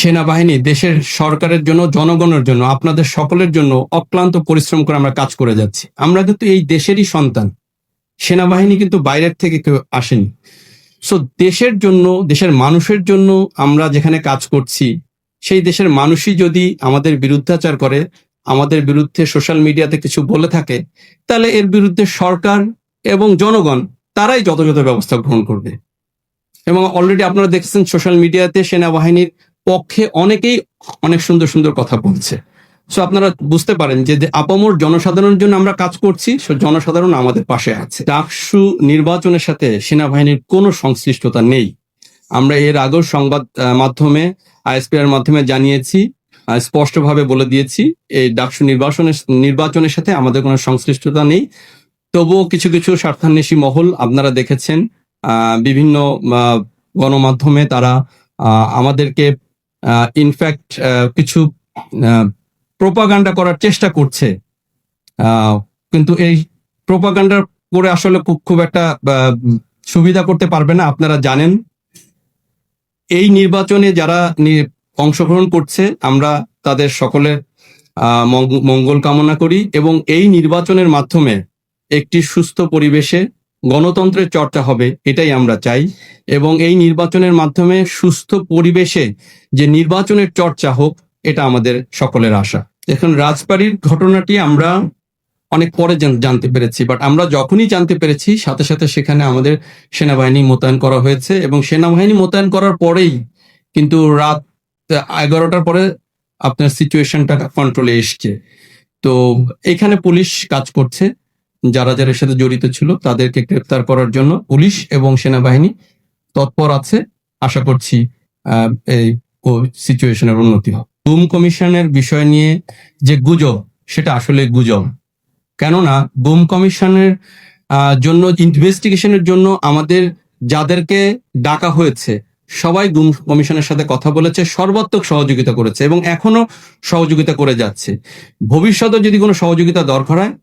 সেনাবাহিনী দেশের সরকারের জন্য, জনগণের জন্য, আপনাদের সকলের জন্য অক্লান্ত পরিশ্রম করে আমরা কাজ করে যাচ্ছি। আমরা কিন্তু এই দেশেরই সন্তান। সেনাবাহিনী কিন্তু বাইরের থেকে কেউ আসেনি। সো দেশের জন্য, দেশের মানুষের জন্য আমরা যেখানে কাজ করছি, সেই দেশের মানুষই যদি আমাদের বিরুদ্ধাচার করে, আমাদের বিরুদ্ধে সোশ্যাল মিডিয়াতে কিছু বলে থাকে, তাহলে এর বিরুদ্ধে সরকার এবং জনগণ, তারাই যথাযথ ব্যবস্থা গ্রহণ করবে। এবং অলরেডি আপনারা দেখছেন, সোশ্যাল মিডিয়াতে সেনাবাহিনীর পক্ষে অনেকেই অনেক সুন্দর সুন্দর কথা বলছে। সো আপনারা বুঝতে পারেন যে আপামর জনসাধারণের জন্য আমরা কাজ করছি, সো জনসাধারণ আমাদের পাশে আছে। ডাকসু নির্বাচনের সাথে সেনাবাহিনীর কোনো সংশ্লিষ্টতা নেই। আমরা এর আগেও সংবাদ মাধ্যমে আইএসপিআর মাধ্যমে জানিয়েছি স্পষ্টভাবে বলে দিয়েছি, এই ডাকসু নির্বাচনের নির্বাচনের সাথে আমাদের কোনো সংশ্লিষ্টতা নেই। তবুও কিছু কিছু স্বার্থান্বেষী মহল আপনারা দেখেছেন বিভিন্ন গণমাধ্যমে তারা আমাদেরকে ইনফ্যাক্ট কিছু প্রোপাগান্ডা করার চেষ্টা করছে। কিন্তু এই প্রোপাগান্ডা করে আসলে খুব খুব একটা সুবিধা করতে পারবে না, আপনারা জানেন। এই নির্বাচনে যারা অংশগ্রহণ করছে, আমরা তাদের সকলের মঙ্গ- মঙ্গল কামনা করি এবং এই নির্বাচনের মাধ্যমে একটি সুস্থ পরিবেশে গণতন্ত্রের চর্চা হবে, এটাই আমরা চাই। এবং এই নির্বাচনের মাধ্যমে সুস্থ পরিবেশে যে নির্বাচনের চর্চা হোক, এটা আমাদের সকলের আশা। এখন রাজবাড়ির ঘটনাটি আমরা অনেক পরে জান- জানতে পেরেছি বাট আমরা যখনই জানতে পেরেছি, সাথে সাথে সেখানে আমাদের সেনাবাহিনী মোতায়েন করা হয়েছে এবং সেনাবাহিনী মোতায়েন করার পরেই কিন্তু রাত এগারোটার পরে আপনার সিচুয়েশনটা কন্ট্রোলে এসছে। তো এখানে পুলিশ কাজ করছে। যারা যারা সাথে জড়িত ছিল, তাদেরকে গ্রেপ্তার করার জন্য পুলিশ এবং সেনাবাহিনী তৎপর আছে। আশা করছি এই সিচুয়েশনের উন্নতি হবে গুম কমিশনের বিষয় নিয়ে যে গুজব, সেটা আসলে গুজব। কেননা গুম কমিশনের জন্য, ইনভেস্টিগেশনের জন্য আমাদের যাদেরকে ডাকা হয়েছে, সবাই গুম কমিশনের সাথে কথা বলেছে, সর্বাত্মক সহযোগিতা করেছে এবং এখনও সহযোগিতা করে যাচ্ছে। ভবিষ্যতে যদি কোনো সহযোগিতা দরকার হয়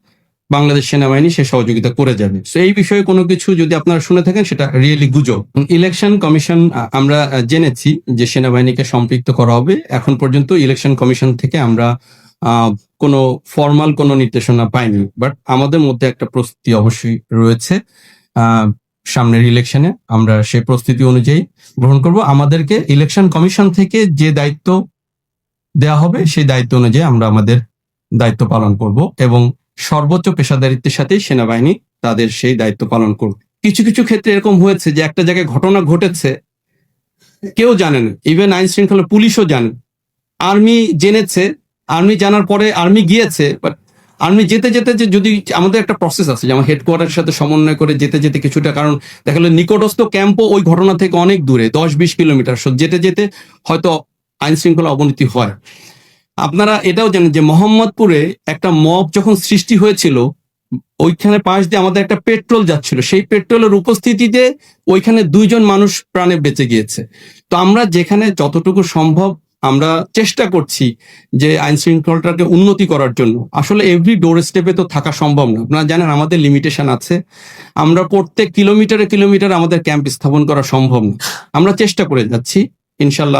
বাংলাদেশ সেনাবাহিনী সে সহযোগিতা করে যাবে। তো এই বিষয়ে কোনো কিছু যদি আপনারা শুনে থাকেন, সেটা রিয়েলি গুজব। ইলেকশন কমিশন আমরা জেনেছি যে সেনাবাহিনীকে সম্পৃক্ত করা হবে। এখন পর্যন্ত ইলেকশন কমিশন থেকে আমরা কোনো ফর্মাল কোনো নির্দেশনা পাইনি। বাট আমাদের মধ্যে একটা প্রস্তুতি অবশ্যই রয়েছে। সামনের ইলেকশনে আমরা সেই প্রস্তুতি অনুযায়ী গ্রহণ করব। আমাদেরকে ইলেকশন কমিশন থেকে যে দায়িত্ব দেওয়া হবে, সেই দায়িত্ব অনুযায়ী আমরা আমাদের দায়িত্ব পালন করব। এবং সর্বোচ্চ পেশাদারিত্বের সাথেই সেনাবাহিনী তাদের সেই দায়িত্ব পালন করবে। কিছু কিছু ক্ষেত্রে এরকম হয়েছে যে একটা জায়গায় ঘটনা ঘটেছে, কেউ জানেন ইভেন আইন শৃঙ্খলা পুলিশও জানেন আর্মি জেনেছে, আর্মি জানার পরে আর্মি গিয়েছে বাট আর্মি যেতে যেতে যে যদি আমাদের একটা প্রসেস আছে, যেমন হেডকোয়ার্টারের সাথে সমন্বয় করে যেতে যেতে কিছুটা, কারণ দেখা গেলো নিকটস্থ ক্যাম্পও ওই ঘটনা থেকে অনেক দূরে, দশ, বিশ কিলোমিটার যেতে যেতে হয়তো আইন শৃঙ্খলা অবনতি হয়। আপনারা এটাও জানেন যে মোহাম্মদপুরে একটা মব যখন সৃষ্টি হয়েছিল, ওইখানে পাশ দিয়ে আমাদের একটা পেট্রোল যাচ্ছিল। সেই পেট্রোলের উপস্থিতিতে ওইখানে দুইজন মানুষ প্রাণে বেঁচে গিয়েছে। তো আমরা যেখানে যতটুকু সম্ভব আমরা চেষ্টা করছি যে আইন শৃঙ্খলাটাকে উন্নতি করার জন্য। আসলে এভরি ডোর স্টেপে তো থাকা সম্ভব না। আপনারা জানেন আমাদের লিমিটেশন আছে। আমরা প্রত্যেক কিলোমিটারে কিলোমিটার আমাদের ক্যাম্প স্থাপন করা সম্ভব না। আমরা চেষ্টা করে যাচ্ছি, ইনশাল্লাহ